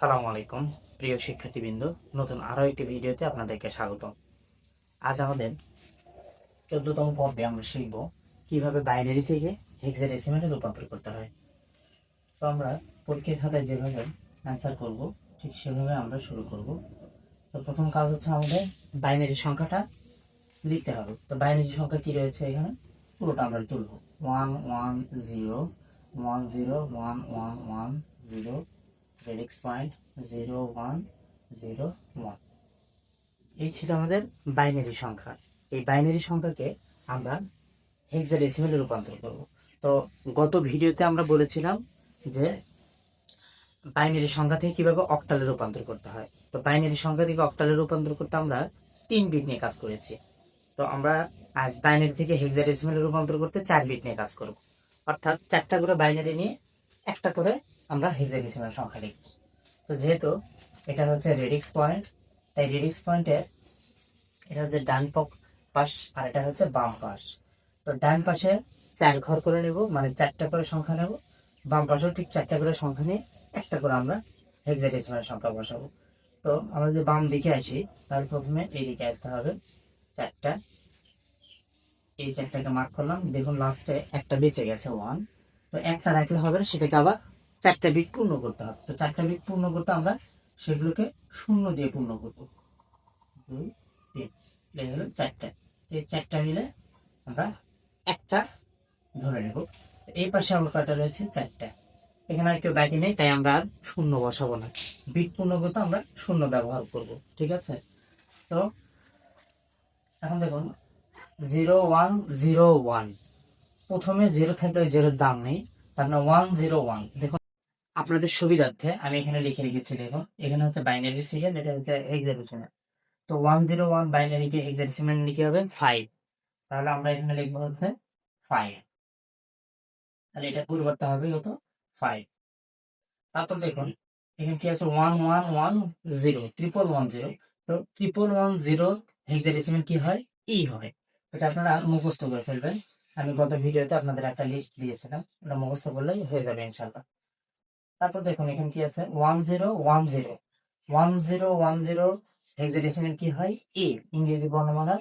আসসালামু আলাইকুম, প্রিয় শিক্ষার্থীবৃন্দ। নতুন আরও একটি ভিডিওতে আপনাদেরকে স্বাগত আজ আমাদের চোদ্দতম পর্বে আমরা শিখব কীভাবে বাইনারি থেকে হেক্সাডেসিমালে রূপান্তর করতে হয়। তো আমরা পরীক্ষার খাতায় যেভাবে অ্যান্সার করব, ঠিক সেভাবে আমরা শুরু করব। তো প্রথম কাজ হচ্ছে আমাদের বাইনারি সংখ্যাটা লিখতে হবে। তো বাইনারি সংখ্যা কি রয়েছে এখানে? পুরোটা আমরা তুলব। One one zero one zero one one one zero radix point zero one zero one এই ছিল আমাদের বাইনারি সংখ্যা। এই বাইনারি সংখ্যাকে আমরা হেক্সাডেসিমেলে রূপান্তর করব। তো গত ভিডিওতে আমরা বলেছিলাম যে বাইনারি সংখ্যা থেকে কীভাবে অক্টালে রূপান্তর করতে হয়। তো বাইনারি সংখ্যা থেকে অক্টালে রূপান্তর করতে আমরা তিন বিট নিয়ে কাজ করেছি। তো আমরা আজ বাইনারি থেকে হেক্সাডেসিমেলে রূপান্তর করতে চার বিট নিয়ে কাজ করব। অর্থাৎ চারটা করে বাইনারি নিয়ে একটা করে আমরা হেক্সাডেসিমাল সংখ্যা লিখব তো যেহেতু এটা হচ্ছে রেডিক্স পয়েন্ট তাই রেডিক্স পয়েন্টের এটা হচ্ছে ডান পাশ আর এটা হচ্ছে বাম পাশ। তো ডান পাশে চার ঘর করে নেব মানে চারটা করে সংখ্যা নেব। বাম পাশেও ঠিক চারটা করে সংখ্যা নিয়ে একটা করে আমরা হেক্সাডেসিমাল সংখ্যা বসাবো। তো আমরা যদি বাম দিকে আসি, তাহলে প্রথমে এই দিকে আসতে হবে। চারটা। এই চারটাকে মার্ক করলাম। দেখুন লাস্টে একটা বেঁচে গেছে ওয়ান তো একটা রাখলে হবে সেটাকে আবার চারটা বিট পূর্ণ করতে হবে। তো চারটা বিট পূর্ণ করতে আমরা সেগুলোকে শূন্য দিয়ে পূর্ণ করব। দুই, তিন। এই হলো চারটা। এই চারটা মিলে আমরা একটা ধরে নেব। এই পাশে আমার কয়টা রয়েছে? চারটা। এখানে আর কেউ বাকি নেই, তাই আমরা আর শূন্য বসাবো না। বিট পূর্ণ করতে আমরা শূন্য ব্যবহার করব, ঠিক আছে? তো এখন দেখুন, জিরো ওয়ান জিরো ওয়ান। প্রথমে জিরো থাকলে জিরোর দাম নেই, তার মানে ওয়ান, জিরো, ওয়ান। দেখুন আপনাদের সুবিধার্থে আমি এখানে লিখে রেখেছি, দেখুন। এখানে হচ্ছে বাইনারি সিগেল এটা হচ্ছে হেক্সাডেসিমাল তো ওয়ান জিরো ওয়ান বাইনারিকে হেক্সাডেসিমাল লিখে হবে ফাইভ তাহলে আমরা এখানে লিখব হচ্ছে ফাইভ তাহলে এটা পরিবর্তন হবে হতো ফাইভ তারপর দেখুন, এখানে কি আছে? One one one zero triple one zero তো ট্রিপল ওয়ান জিরো হেক্সাডেসিমাল কি হয়? ই হয়। এটা আপনারা মুখস্থ করে ফেলবেন। আমি গত ভিডিওতে আপনাদের একটা লিস্ট দিয়েছিলাম। ওটা মুখস্থ করলেই হয়ে যাবে ইনশাল্লাহ তারপর দেখুন, এখানে কি আছে? One zero one zero one zero one zero hexadecimal কি হয়? এ ইংরেজি বর্ণমালার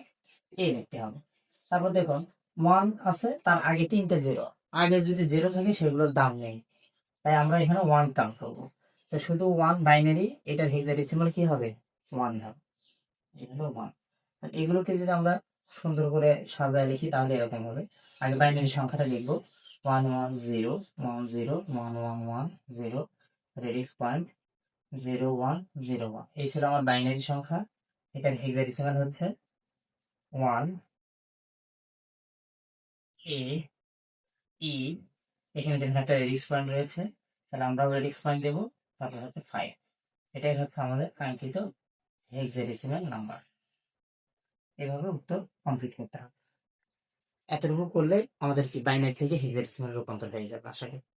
এ লিখতে হবে। তারপর দেখুন ওয়ান আছে, তার আগে তিনটে জিরো আগে যদি জিরো থাকে, সেগুলোর দাম নেই। তাই আমরা এখানে ওয়ান কাউন্ট করব। তো শুধু ওয়ান বাইনারি এটার হেক্সাডেসিমাল কি হবে? ওয়ান হবে। এগুলো ওয়ান এগুলোকে যদি আমরা সুন্দর করে সাজায় লিখি, তাহলে এরকম হবে। আগে বাইনারি সংখ্যাটা লিখব। One one zero one zero one one one zero radix point zero one zero one এই ছিল আমার বাইনারি সংখ্যা। এটার হেক্সাডেসিমাল হচ্ছে ওয়ান এ ই এখানে দেখুন একটা রেডিক্স পয়েন্ট রয়েছে, তাহলে আমরাও রেডিক্স পয়েন্ট দেবো, তারপর হচ্ছে ফাইভ এটাই হচ্ছে আমাদের কাঙ্ক্ষিত হেক্সাডেসিমাল নাম্বার এভাবে উত্তর কমপ্লিট করতে হবে। এতটুকু করলে আমাদের কি বাইনারি থেকে হেক্সাডেসিমাল রূপান্তর হয়ে যাবে আশা করি।